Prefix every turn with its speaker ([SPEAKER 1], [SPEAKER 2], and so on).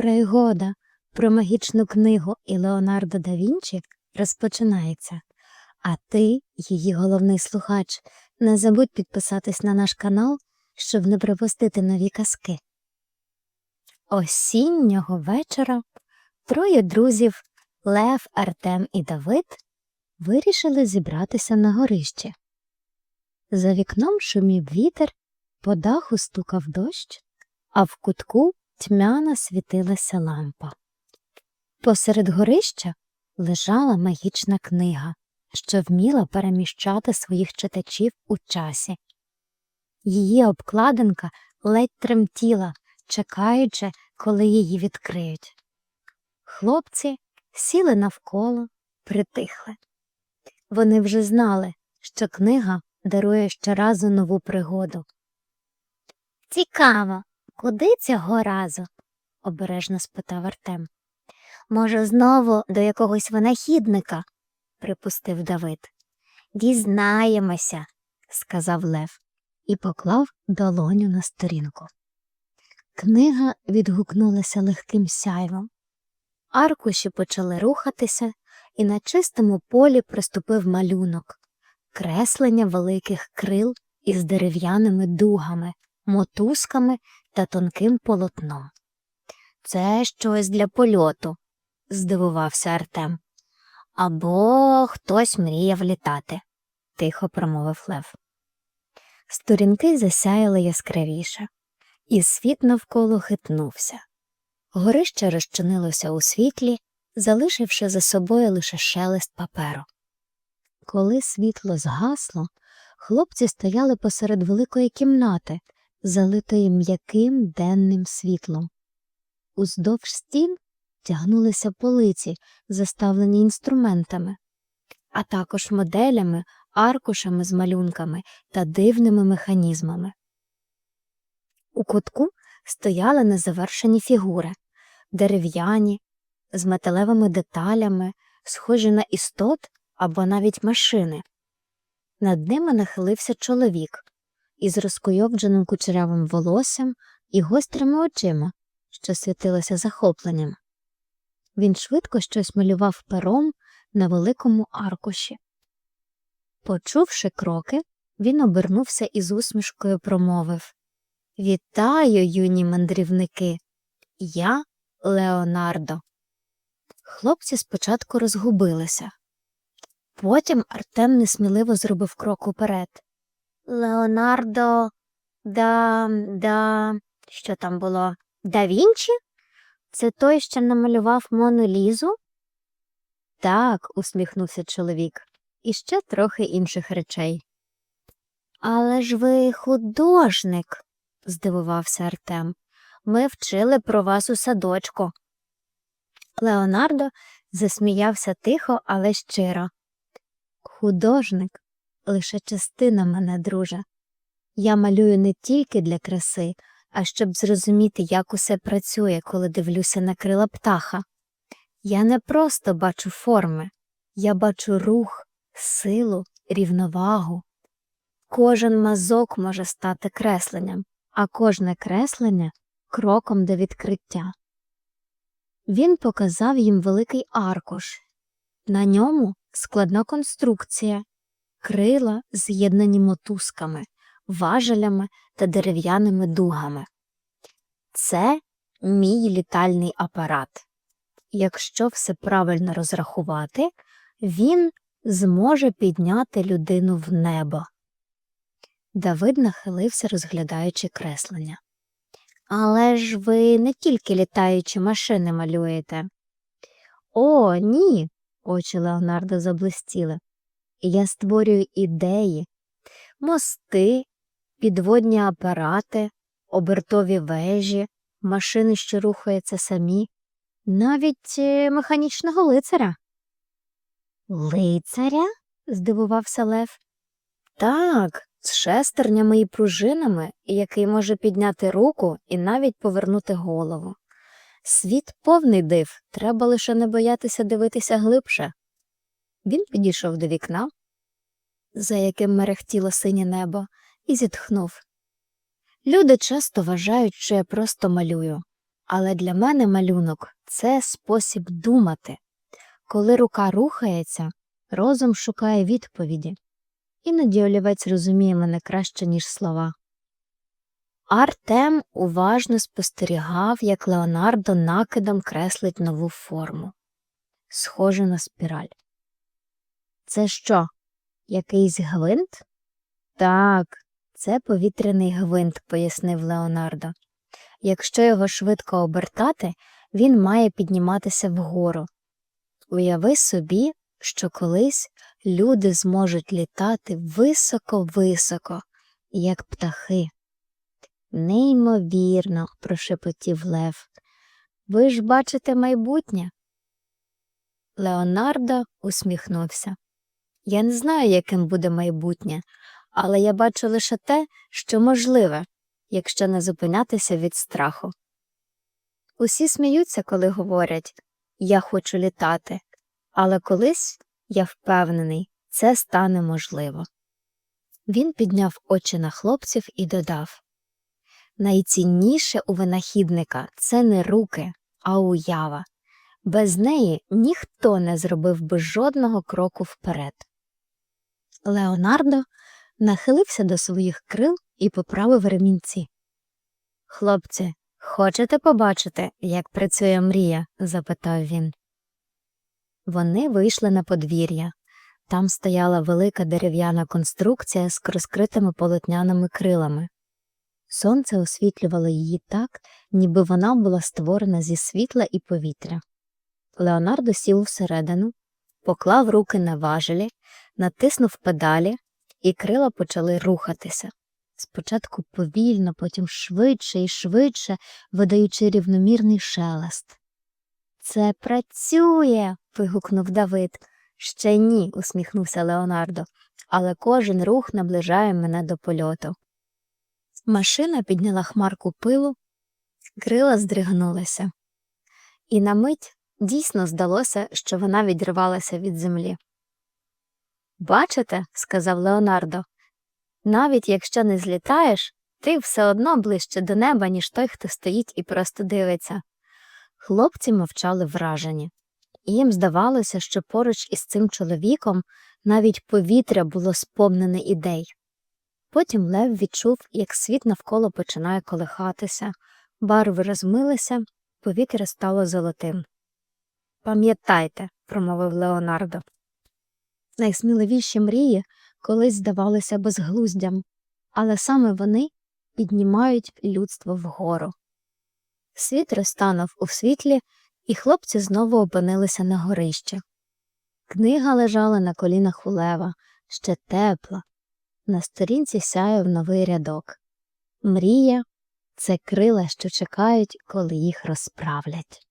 [SPEAKER 1] Пригода про магічну книгу і Леонардо да Вінчі розпочинається. А ти, її головний слухач, не забудь підписатись на наш канал, щоб не пропустити нові казки. Осіннього вечора троє друзів Лев, Артем і Давид вирішили зібратися на горищі. За вікном шумів вітер, по даху стукав дощ, а в кутку тьмяно світилася лампа. Посеред горища лежала магічна книга, що вміла переміщати своїх читачів у часі. Її обкладинка ледь тремтіла, чекаючи, коли її відкриють. Хлопці сіли навколо, притихли. Вони вже знали, що книга дарує щоразу нову пригоду. Цікаво, куди цього разу? обережно спитав Артем. Може, знову до якогось винахідника, припустив Давид. Дізнаємося, сказав Лев і поклав долоню на сторінку. Книга відгукнулася легким сяйвом. Аркуші почали рухатися, і на чистому полі приступив малюнок креслення великих крил із дерев'яними дугами, мотузками та тонким полотном. Це щось для польоту, здивувався Артем. Або хтось мріяв літати, тихо промовив Лев. Сторінки засяяли яскравіше, і світ навколо хитнувся. Горище розчинилося у світлі, залишивши за собою лише шелест паперу. Коли світло згасло, хлопці стояли посеред великої кімнати, залитої м'яким денним світлом. Уздовж стін тягнулися полиці, заставлені інструментами, а також моделями, аркушами з малюнками та дивними механізмами. У кутку стояли незавершені фігури, дерев'яні, з металевими деталями, схожі на істот або навіть машини. Над ними нахилився чоловік із розкуйовдженим кучерявим волоссям і гострими очима, що світилося захопленням. Він швидко щось малював пером на великому аркуші. Почувши кроки, він обернувся і з усмішкою промовив Вітаю, юні мандрівники. Я Леонардо. Хлопці спочатку розгубилися. Потім Артем несміливо зробив крок уперед. Леонардо да да. Що там було? Да Вінчі? Це той, що намалював Мону Лізу? Так, усміхнувся чоловік, і ще трохи інших речей. Але ж ви художник, здивувався Артем. Ми вчили про вас у садочку. Леонардо засміявся тихо, але щиро. Художник лише частина мене, друже. Я малюю не тільки для краси, а щоб зрозуміти, як усе працює, коли дивлюся на крила птаха. Я не просто бачу форми, я бачу рух, силу, рівновагу. Кожен мазок може стати кресленням, а кожне креслення кроком до відкриття. Він показав їм великий аркуш. На ньому складна конструкція, крила з'єднані мотузками, важелями та дерев'яними дугами. Це мій літальний апарат. Якщо все правильно розрахувати, він зможе підняти людину в небо. Давид нахилився, розглядаючи креслення. Але ж ви не тільки літаючі машини малюєте. О, ні. Очі Леонардо заблистіли. Я створюю ідеї, мости, підводні апарати, обертові вежі, машини, що рухаються самі, навіть е, механічного лицаря. Лицаря? здивувався Лев. Так, з шестернями і пружинами, який може підняти руку і навіть повернути голову. Світ повний див, треба лише не боятися дивитися глибше. Він підійшов до вікна, за яким мерехтіло синє небо, і зітхнув. Люди часто вважають, що я просто малюю, Але для мене малюнок це спосіб думати. Коли рука рухається, розум шукає відповіді. Іноді олівець розуміє мене краще, ніж слова. Артем уважно спостерігав, як Леонардо накидом креслить нову форму, схоже на спіраль. Це що, якийсь гвинт? Так, це повітряний гвинт, пояснив Леонардо. Якщо його швидко обертати, він має підніматися вгору. Уяви собі, що колись люди зможуть літати високо-високо, як птахи. Неймовірно, прошепотів Лев. Ви ж бачите майбутнє. Леонардо усміхнувся. Я не знаю, яким буде майбутнє, але я бачу лише те, що можливе, якщо не зупинятися від страху. Усі сміються, коли говорять Я хочу літати, але колись, я впевнений, це стане можливо. Він підняв очі на хлопців і додав Найцінніше у винахідника це не руки, а уява. Без неї ніхто не зробив би жодного кроку вперед. Леонардо нахилився до своїх крил і поправив ремінці. Хлопці, хочете побачити, як працює мрія? запитав він. Вони вийшли на подвір'я. Там стояла велика дерев'яна конструкція з розкритими полотняними крилами. Сонце освітлювало її так, ніби вона була створена зі світла і повітря. Леонардо сів всередину, поклав руки на важелі, натиснув педалі, і крила почали рухатися. Спочатку повільно, потім швидше і швидше, видаючи рівномірний шелест. Це працює. вигукнув Давид. Ще ні, усміхнувся Леонардо, але кожен рух наближає мене до польоту. Машина підняла хмарку пилу, крила здригнулися, і на мить дійсно здалося, що вона відривалася від землі. Бачите, сказав Леонардо, навіть якщо не злітаєш, ти все одно ближче до неба, ніж той, хто стоїть і просто дивиться. Хлопці мовчали вражені, і їм здавалося, що поруч із цим чоловіком навіть повітря було сповнене ідей. Потім Лев відчув, як світ навколо починає колихатися, барви розмилися, повітря стало золотим. Пам'ятайте, промовив Леонардо. Найсміливіші мрії колись здавалися безглуздям, але саме вони піднімають людство вгору. Світ розтанув у світлі, і хлопці знову опинилися на горищі. Книга лежала на колінах у лева, ще тепла. На сторінці сяяв новий рядок. Мрія це крила, що чекають, коли їх розправлять.